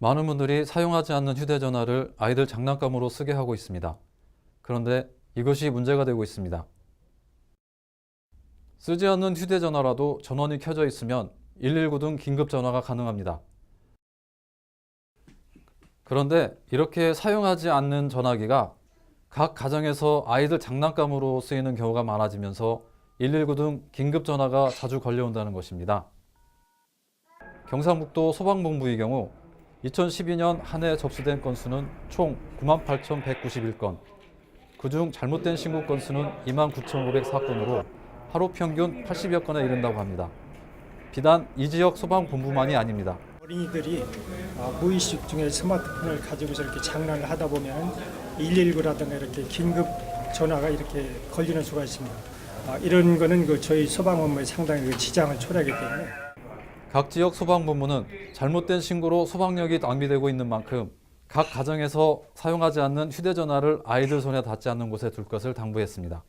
많은 분들이 사용하지 않는 휴대전화를 아이들 장난감으로 쓰게 하고 있습니다. 그런데 이것이 문제가 되고 있습니다. 쓰지 않는 휴대전화라도 전원이 켜져 있으면 119 등 긴급 전화가 가능합니다. 그런데 이렇게 사용하지 않는 전화기가 각 가정에서 아이들 장난감으로 쓰이는 경우가 많아지면서 119 등 긴급 전화가 자주 걸려온다는 것입니다. 경상북도 소방본부의 경우 2012년 한 해 접수된 건수는 총 98,191건, 그중 잘못된 신고 건수는 29,504건으로 하루 평균 80여 건에 이른다고 합니다. 비단 이 지역 소방본부만이 아닙니다. 어린이들이 아, 무의식 중에 스마트폰을 가지고서 이렇게 장난을 하다 보면 119라든가 이렇게 긴급 전화가 이렇게 걸리는 수가 있습니다. 아, 이런 거는 그 저희 소방 업무에 상당히 그 지장을 초래하기 때문에 각 지역 소방본부는 잘못된 신고로 소방력이 낭비되고 있는 만큼 각 가정에서 사용하지 않는 휴대전화를 아이들 손에 닿지 않는 곳에 둘 것을 당부했습니다.